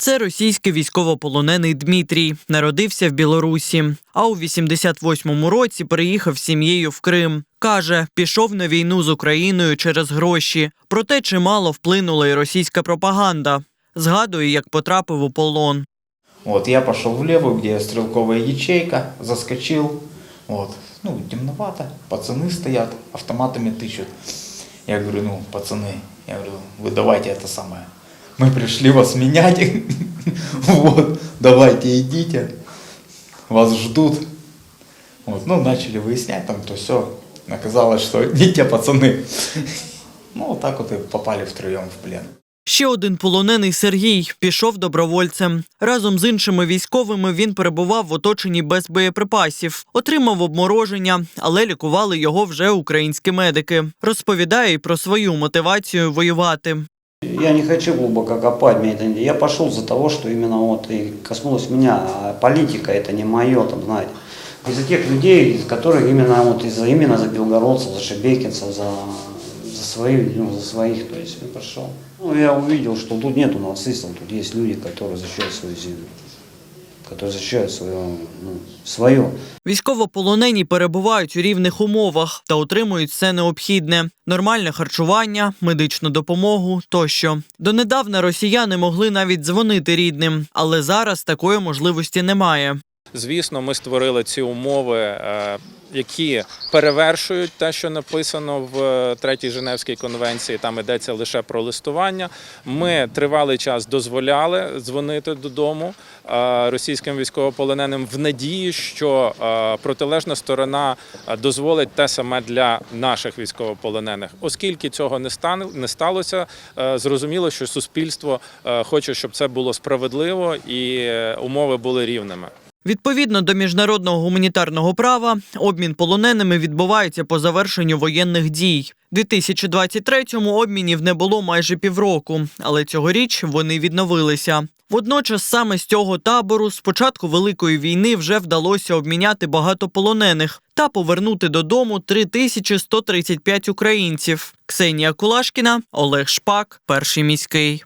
Це російський військовополонений Дмитрій. Народився в Білорусі. А у 88-му році переїхав з сім'єю в Крим. Каже, пішов на війну з Україною через гроші. Проте чимало вплинула і російська пропаганда. Згадує, як потрапив у полон. Вот, я пошел в левую, где стрелковая ячейка, заскочил, вот, ну, темновато, пацаны стоят, автоматами тычут. Я говорю, ну, пацаны, я говорю, вы давайте это самое, мы пришли вас менять, вот, давайте идите, вас ждут. Вот, ну, начали выяснять там, то все, оказалось, что не те пацаны. Ну, вот так вот и попали втроем в плен. Ще один полонений Сергій пішов добровольцем. Разом з іншими військовими він перебував в оточенні без боєприпасів, отримав обмороження, але лікували його вже українські медики. Розповідає й про свою мотивацію воювати. Я не хочу глубоко копать, мне это Я пошел за того, что именно вот и коснулось меня. А политика это не мое, там, знаете. Из-за тех людей, из которых именно вот из-за именно за белгородцев, за шебекинцев, за, за своих, ну, за своих, то есть я пошел. Ну, я увидел, что тут нету нацистов, тут есть люди, которые защищают свою землю, которые защищают свое, ну, свое. Військовополонені перебувають у рівних умовах та отримують все необхідне: нормальне харчування, медичну допомогу тощо. Донедавна росіяни могли навіть дзвонити рідним, але зараз такої можливості немає. Звісно, ми створили ці умови, е, які перевершують те, що написано в е, третій Женевській конвенції. Там йдеться лише про листування. Ми тривалий час дозволяли дзвонити додому е, російським військовополоненим в надії, що протилежна сторона дозволить те саме для наших військовополонених. Оскільки цього не сталося, зрозуміло, що суспільство хоче, щоб це було справедливо і умови були рівними. Відповідно до міжнародного гуманітарного права, обмін полоненими відбувається по завершенню воєнних дій. У 2023-му обмінів не було майже півроку, але цьогоріч вони відновилися. Водночас саме з цього табору з початку великої війни вже вдалося обміняти багато полонених та повернути додому 3135 українців. Ксенія Кулашкіна, Олег Шпак, перший міський.